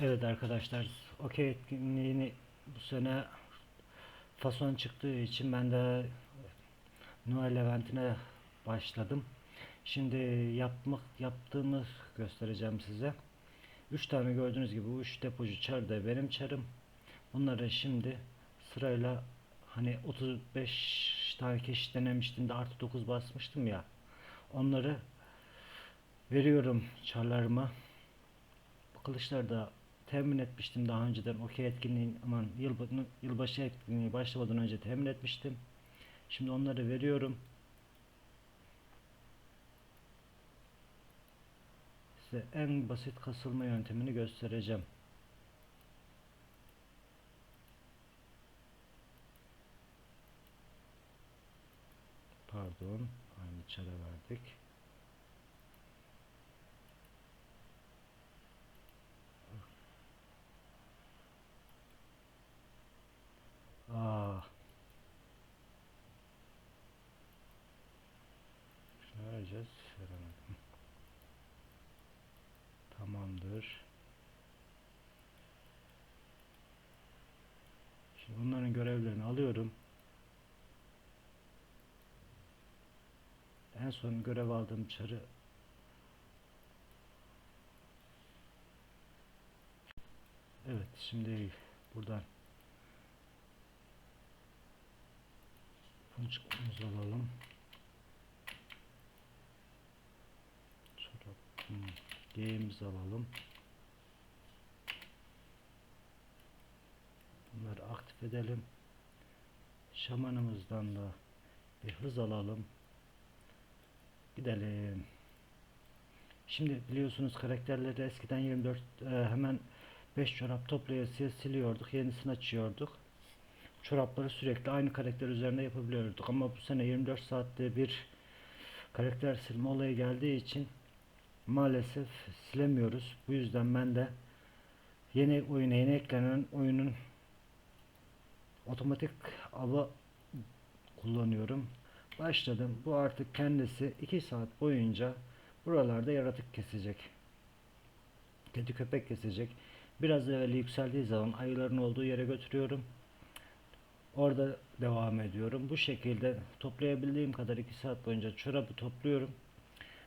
Evet arkadaşlar, okey etkinliğini bu sene fason çıktığı için ben de Noel eventine başladım. Şimdi yapmak yaptığımı göstereceğim size. 3 tane gördüğünüz gibi bu 3 depocu çar da benim çarım. Bunları şimdi sırayla hani 35 tane keşif denemiştim de artı 9 basmıştım ya. Onları veriyorum çarlarıma. Bu kılıçları da temin etmiştim daha önceden okey etkinliğin aman yılbaşı, yılbaşı etkinliği başlamadan önce temin etmiştim. Şimdi onları veriyorum. Size en basit kasılma yöntemini göstereceğim. Pardon, aynı çara verdik. Şimdi bunların görevlerini alıyorum. En son görev aldığım çarı Evet şimdi buradan Punçumuzu alalım. Çorap. Hmm. G'imizi alalım. Bunları aktif edelim. Şamanımızdan da bir hız alalım. Gidelim. Şimdi biliyorsunuz karakterleri eskiden 24 e, hemen 5 çorap toplayasıya siliyorduk. Yenisini açıyorduk çorapları sürekli aynı karakter üzerinde yapabiliyorduk. Ama bu sene 24 saatte bir karakter silme olayı geldiği için maalesef silemiyoruz. Bu yüzden ben de yeni oyuna yeni eklenen oyunun otomatik avı kullanıyorum. Başladım. Bu artık kendisi 2 saat boyunca buralarda yaratık kesecek. Kedi köpek kesecek. Biraz evvel yükseldiği zaman ayıların olduğu yere götürüyorum. Orada devam ediyorum. Bu şekilde toplayabildiğim kadar 2 saat boyunca çorabı topluyorum.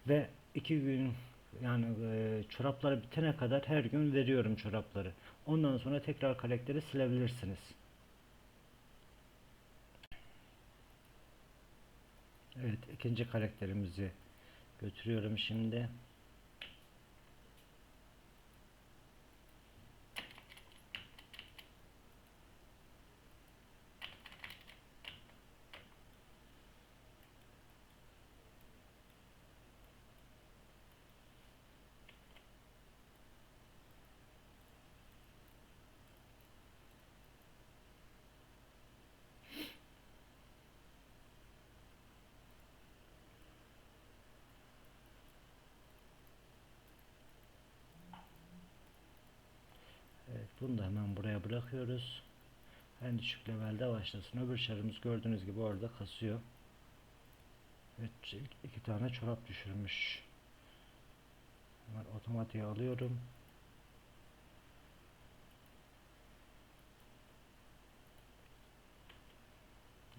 Ve 2 gün yani e, çorapları bitene kadar her gün veriyorum çorapları. Ondan sonra tekrar karakteri silebilirsiniz. Evet ikinci karakterimizi götürüyorum şimdi. Evet bunu da hemen buraya bırakıyoruz. En düşük levelde başlasın. Öbür şarımız gördüğünüz gibi orada kasıyor. Evet iki tane çorap düşürmüş. Hemen otomatiğe alıyorum.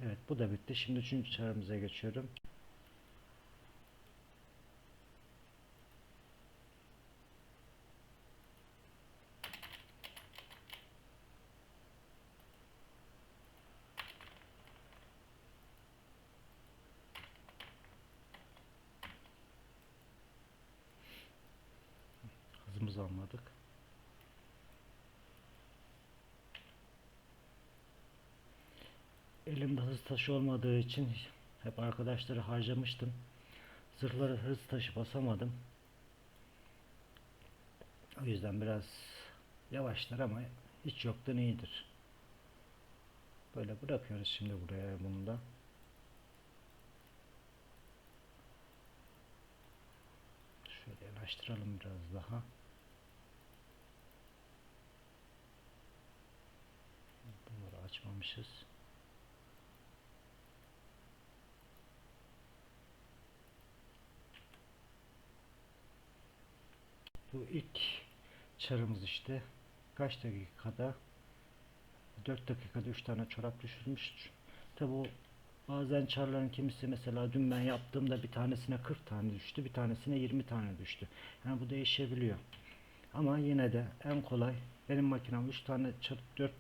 Evet bu da bitti. Şimdi üçüncü çarımıza geçiyorum. Almadık. Elimde hız taşı olmadığı için hep arkadaşları harcamıştım. Zırhları hız taşı basamadım. O yüzden biraz yavaşlar ama hiç yoktan iyidir. Böyle bırakıyoruz şimdi buraya bunu da. Şöyle yanaştıralım biraz daha. Bunları açmamışız. Bu ilk çarımız işte. kaç dakikada 4 dakikada 3 tane çorap düşürmüş. Tabi bu bazen çarların kimisi mesela dün ben yaptığımda bir tanesine 40 tane düştü, bir tanesine 20 tane düştü. Yani bu değişebiliyor. Ama yine de en kolay benim makinem 3 tane çar 4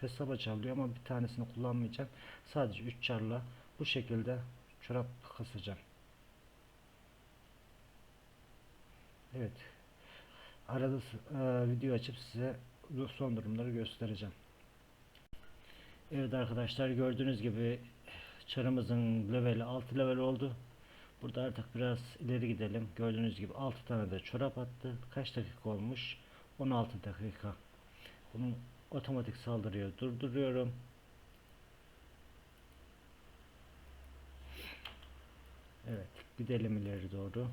hesaba çarlıyor ama bir tanesini kullanmayacağım. Sadece 3 çarla bu şekilde çorap kasacağım. Evet. Arada e, video açıp size son durumları göstereceğim. Evet arkadaşlar gördüğünüz gibi çarımızın leveli 6 level oldu. Burada artık biraz ileri gidelim. Gördüğünüz gibi 6 tane de çorap attı. Kaç dakika olmuş? 16 dakika. Bunu otomatik saldırıyor. Durduruyorum. Evet, gidelim ileri doğru.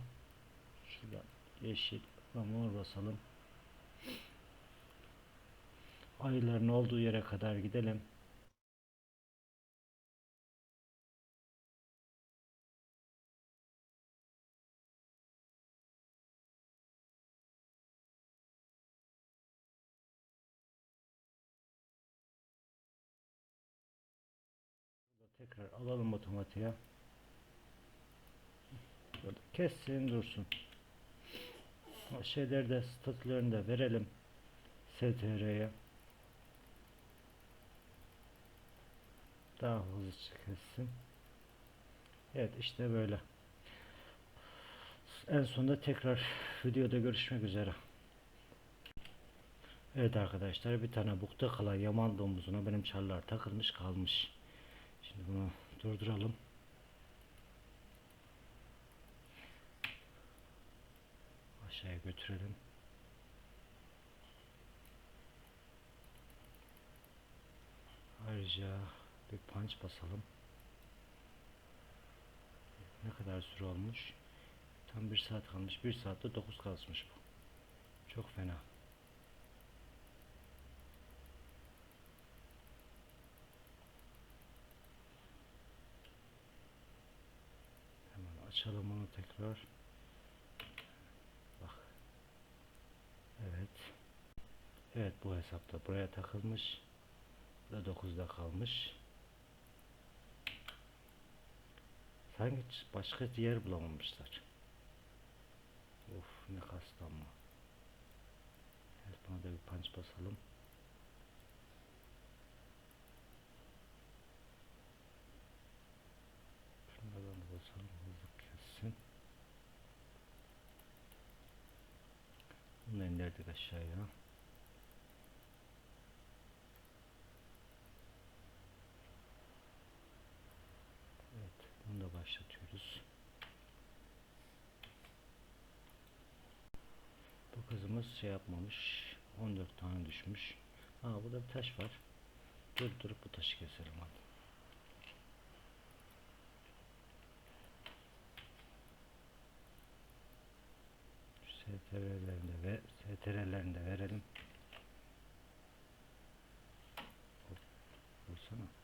Şuradan yeşil ve mor basalım. Ayıların olduğu yere kadar gidelim. Tekrar alalım otomatiğe. Burada kessin dursun. O şeyleri de statülerini de verelim. STR'ye. Daha hızlı kessin. Evet işte böyle. En sonunda tekrar videoda görüşmek üzere. Evet arkadaşlar bir tane bukta kalan yaman domuzuna benim çarlar takılmış kalmış. Şimdi bunu durduralım. Aşağıya götürelim. Ayrıca bir punch basalım. Ne kadar süre olmuş? Tam bir saat kalmış. Bir saatte 9 kasmış bu. Çok fena. Hemen açalım onu tekrar. Bak. Evet. Evet bu hesapta buraya takılmış. Bu da 9'da kalmış. Sanki başka yer bulamamışlar. Of ne kaslanma. Evet buna da bir punch basalım. Şunlardan da basalım hızlı kessin. Bunu da indirdik aşağıya. Evet, bunu da başlatıyoruz. Bu kızımız şey yapmamış. 14 tane düşmüş. Aa burada bir taş var. Dur durup bu taşı keselim hadi. STR'lerini de ve STR'lerini de verelim. Hop, Vursana.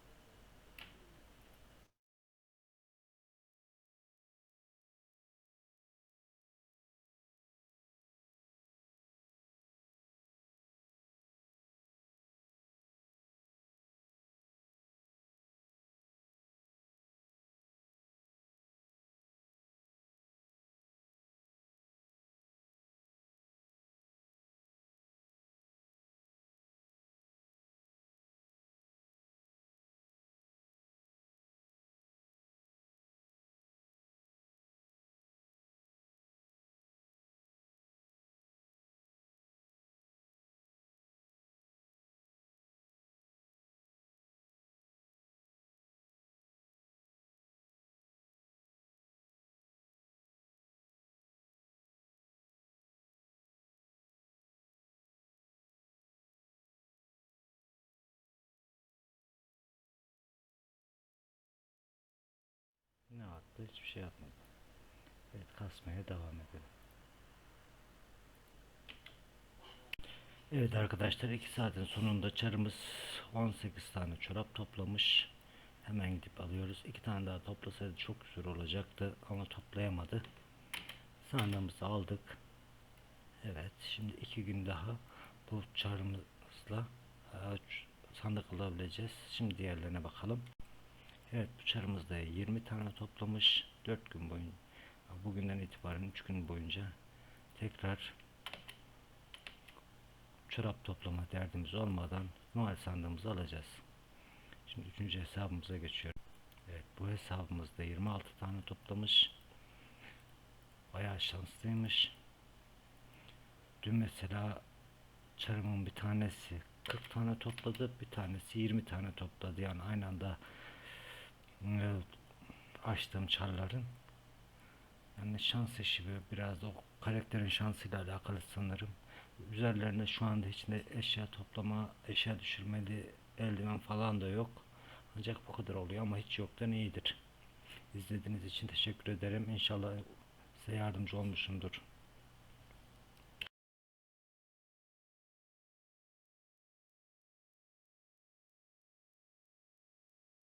Attı? Hiçbir şey yapmadı. Evet kasmaya devam edelim. Evet arkadaşlar 2 saatin sonunda çarımız 18 tane çorap toplamış. Hemen gidip alıyoruz. 2 tane daha toplasaydı çok güzel olacaktı ama toplayamadı. Sandığımızı aldık. Evet şimdi 2 gün daha bu çarımız şansla e, sandık alabileceğiz. Şimdi diğerlerine bakalım. Evet bu çarımızda 20 tane toplamış. 4 gün boyunca bugünden itibaren 3 gün boyunca tekrar çorap toplama derdimiz olmadan Noel sandığımızı alacağız. Şimdi üçüncü hesabımıza geçiyorum. Evet bu hesabımızda 26 tane toplamış. Bayağı şanslıymış. Dün mesela çarımın bir tanesi 40 tane topladı, bir tanesi 20 tane topladı. Yani aynı anda açtığım çarların yani şans işi biraz o karakterin şansıyla alakalı sanırım. Üzerlerinde şu anda hiç de eşya toplama, eşya düşürmeli eldiven falan da yok. Ancak bu kadar oluyor ama hiç yoktan iyidir. İzlediğiniz için teşekkür ederim. İnşallah size yardımcı olmuşumdur.